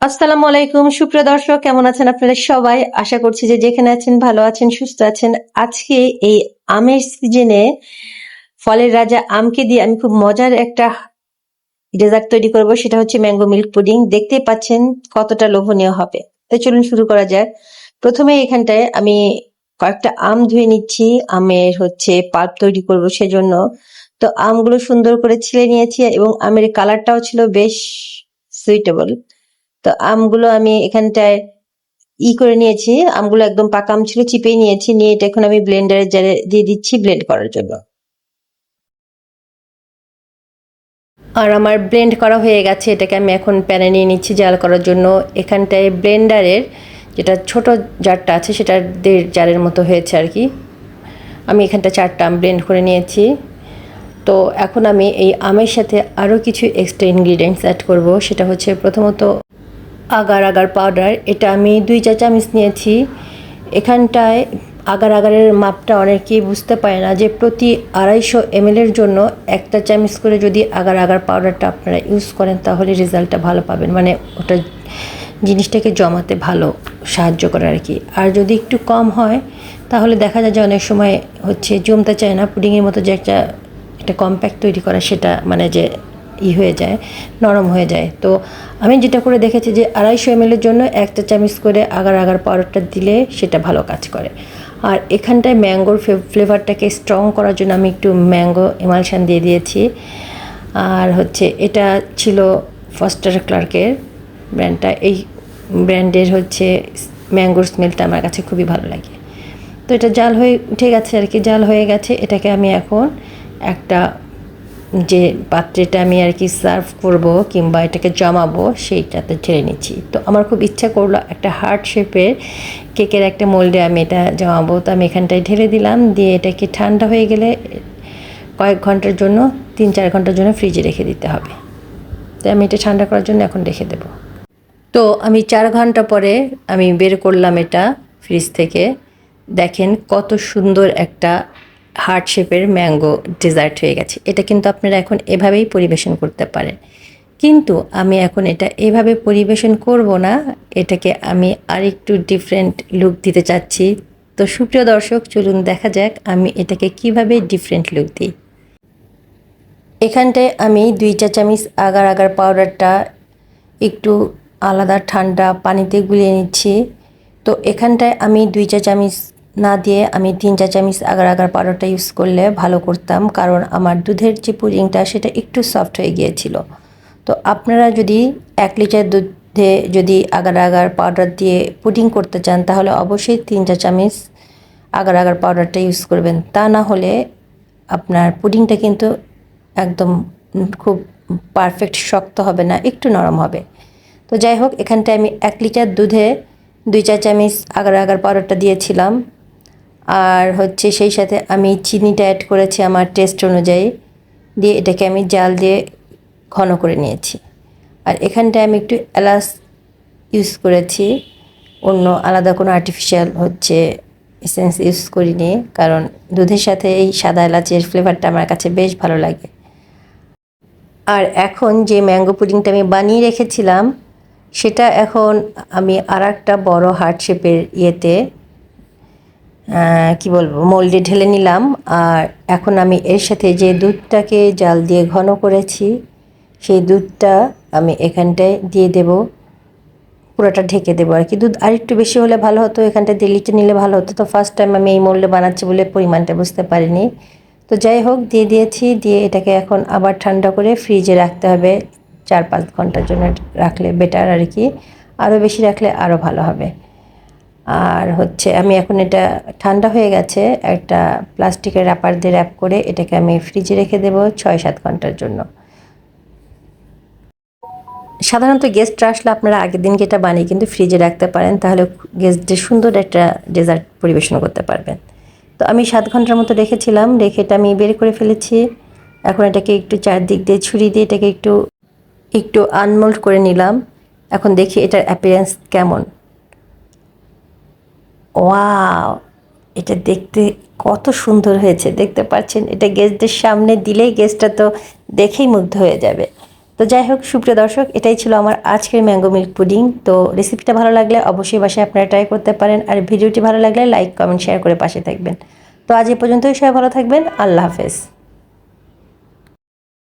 আসসালামু আলাইকুম, সুপ্রিয় দর্শক, কেমন আছেন আপনারা সবাই? আশা করছি যে যেখানে আছেন, ভালো আছেন, সুস্থ আছেন। আজকে এই আমের সিজনে ফলের রাজা আমকে দিয়ে আমি খুব মজার একটা ডেজার্ট তৈরি করব, সেটা হচ্ছে ম্যাঙ্গো মিল্ক পুডিং। দেখতে পাচ্ছেন কতটা লোভনীয় হবে। তো চলুন শুরু করা যাক। প্রথমে এখানটায় আমি কয়েকটা আম ধুয়ে নিচ্ছি। আমের হচ্ছে পাল্প তৈরি করব সেজন্য। তো আমগুলো সুন্দর করে ছিলে নিয়েছি এবং আমের কালারটাও ছিল বেশ সুইটেবল তো আমগুলো আমি এখানটায় ই করে নিয়েছি। আমগুলো একদম পাকা আম ছিল চিপে নিয়েছি। নিয়ে এটা এখন আমি ব্লেন্ডারে জারে দিয়ে দিচ্ছি ব্লেন্ড করার জন্য। আর আমার ব্লেন্ড করা হয়ে গেছে। এটাকে আমি এখন প্যানে নিয়ে নিচ্ছি জাল করার জন্য। এখানটায় ব্লেন্ডারের যেটা ছোট জারটা আছে, সেটা দেড় জারের মতো হয়েছে আর কি। আমি এখানটা চারটা আম ব্লেন্ড করে নিয়েছি। তো এখন আমি এই আমের সাথে আরও কিছু এক্সট্রা ইনগ্রিডিয়েন্টস অ্যাড করব। সেটা হচ্ছে প্রথমত আগার আগার পাউডার এটা আমি দুই চা চামচ নিয়েছি। এখানটায় আগার আগারের মাপটা অনেকেই বুঝতে পারে না যে প্রতি আড়াইশো এমএলের জন্য একটা চামচ করে যদি আগার আগার পাউডারটা আপনারা ইউজ করেন, তাহলে রেজাল্টটা ভালো পাবেন। মানে ওটা জিনিসটাকে জমাতে ভালো সাহায্য করে আর কি। আর যদি একটু কম হয়, তাহলে দেখা যায় যে অনেক সময় হচ্ছে জমতে চায় না, পুডিংয়ের মতো যে একটা একটা কম্প্যাক্ট তৈরি করা, সেটা মানে যে ই হয়ে যায়, নরম হয়ে যায়। তো আমি যেটা করে দেখেছি যে আড়াইশো এমএলের জন্য একটা চামচ করে আগার আগার পাউডারটা দিলে সেটা ভালো কাজ করে। আর এখানটায় ম্যাঙ্গোর ফ্লেভারটাকে স্ট্রং করার জন্য আমি একটু ম্যাঙ্গো এমালশান দিয়ে দিয়েছি। আর হচ্ছে এটা ছিল ফস্টার ক্লার্কের ব্র্যান্ডটা এই ব্র্যান্ডের হচ্ছে ম্যাঙ্গোর স্মেলটা আমার কাছে খুবই ভালো লাগে। তো এটা জাল হয়ে উঠে গেছে আর কি, জাল হয়ে গেছে। এটাকে আমি এখন একটা যে পাত্রেটা আমি আর কি সার্ভ করব কিংবা এটাকে জমাবো, সেইটাতে ঢেলে নিচ্ছি। তো আমার খুব ইচ্ছা করল একটা হার্ট শেপের কেকের একটা মোল্ডে আমি এটা জমাবো। তো আমি এখানটায় ঢেলে দিলাম, দিয়ে এটাকে ঠান্ডা হয়ে গেলে কয়েক ঘণ্টার জন্য, তিন চার ঘণ্টার জন্য ফ্রিজে রেখে দিতে হবে। তো আমি এটা ঠান্ডা করার জন্য এখন রেখে দেবো। তো আমি চার ঘণ্টা পরে আমি বের করলাম এটা ফ্রিজ থেকে। দেখেন কত সুন্দর একটা হার্ট শেপের ম্যাঙ্গো ডেজার্ট হয়ে গেছে। এটা কিন্তু আপনারা এখন এভাবেই পরিবেশন করতে পারেন। কিন্তু আমি এখন এটা এভাবে পরিবেশন করব না, এটাকে আমি আরেকটু ডিফারেন্ট লুক দিতে চাচ্ছি। তো সুপ্রিয় দর্শক, চলুন দেখা যাক আমি এটাকে কীভাবে ডিফারেন্ট লুক দিই। এখানটায় আমি দুই চা চামচ আগার আগার পাউডারটা একটু আলাদা ঠান্ডা পানিতে গুলিয়ে নিচ্ছি। তো এখানটায় আমি দুই চা চামচ না দিয়ে আমি তিন চা চামচ আগার আগার পাউডারটা ইউজ করলে ভালো করতাম, কারণ আমার দুধের যে পুডিংটা সেটা একটু সফট হয়ে গিয়েছিল। তো আপনারা যদি এক লিটার দুধে যদি আগার আগার পাউডার দিয়ে পুডিং করতে চান, তাহলে অবশ্যই তিন চা চামচ আগার আগার পাউডারটা ইউজ করবেন। তা না হলে আপনার পুডিংটা কিন্তু একদম খুব পারফেক্ট শক্ত হবে না, একটু নরম হবে। তো যাই হোক, এখানটায় আমি এক লিটার দুধে দুই চা চামচ আগার আগার পাউডারটা দিয়েছিলাম। আর হচ্ছে সেই সাথে আমি চিনিটা অ্যাড করেছি আমার টেস্ট অনুযায়ী। দিয়ে এটাকে আমি জাল দিয়ে ঘন করে নিয়েছি। আর এখানটায় আমি একটু এলাচ ইউজ করেছি। অন্য আলাদা কোনো আর্টিফিশিয়াল হচ্ছে এসেন্স ইউজ করিনি, কারণ দুধের সাথে এই সাদা এলাচের ফ্লেভারটা আমার কাছে বেশ ভালো লাগে। আর এখন যে ম্যাঙ্গো পুডিংটা আমি বানিয়ে রেখেছিলাম, সেটা এখন আমি আর একটা বড়ো হার্ট শেপের ইয়েতে কি বলব, মোল্ডে ঢেলে নিলাম। আর এখন আমি এর সাথে যে দুধটাকে জাল দিয়ে ঘন করেছি, সেই দুধটা আমি এখানটায় দিয়ে দেব। পুরোটা ঢেকে দেবো আর কি। দুধ আরেকটু বেশি হলে ভালো হতো, এখানটায় দিয়ে লিটে নিলে ভালো হতো। তো ফার্স্ট টাইম আমি এই মোল্ডে বানাচ্ছি বলে পরিমাণটা বুঝতে পারিনি। তো যাই হোক, দিয়ে দিয়েছি। দিয়ে এটাকে এখন আবার ঠান্ডা করে ফ্রিজে রাখতে হবে। চার পাঁচ ঘণ্টার জন্য রাখলে বেটার আর কি। আরও বেশি রাখলে আরও ভালো হবে। আর হচ্ছে আমি এখন এটা ঠান্ডা হয়ে গেছে, একটা প্লাস্টিকের র্যাপার দিয়ে র্যাপ করে এটাকে আমি ফ্রিজে রেখে দেব ছয় সাত ঘণ্টার জন্য। সাধারণত গেস্টরা আসলে আপনারা আগের দিনকে এটা বানিয়ে কিন্তু ফ্রিজে রাখতে পারেন, তাহলে গেস্টদের সুন্দর একটা ডেজার্ট পরিবেশন করতে পারবেন। তো আমি সাত ঘণ্টার মতো রেখেছিলাম, রেখে এটা আমি বের করে ফেলেছি। এখন এটাকে একটু চারদিক দিয়ে ছুরি দিয়ে এটাকে একটু একটু আনমোল্ড করে নিলাম। এখন দেখি এটার অ্যাপিয়ারেন্স কেমন। ওয়াও, এটা দেখতে কত সুন্দর হয়েছে, দেখতে পাচ্ছেন, এটা গেস্টদের সামনে দিলেই গেস্টটা তো দেখেই মুগ্ধ হয়ে যাবে। তো যাই হোক, সুপ্রিয় দর্শক, এটাই ছিল আমার আজকের ম্যাঙ্গো মিল্ক পুডিং। তো রেসিপিটা ভালো লাগলে অবশ্যই বাসায় আপনারা ট্রাই করতে পারেন, আর ভিডিওটি ভালো লাগলে লাইক কমেন্ট শেয়ার করে পাশে থাকবেন। তো আজ এ পর্যন্তই, সবাই ভালো থাকবেন, আল্লাহ হাফেজ।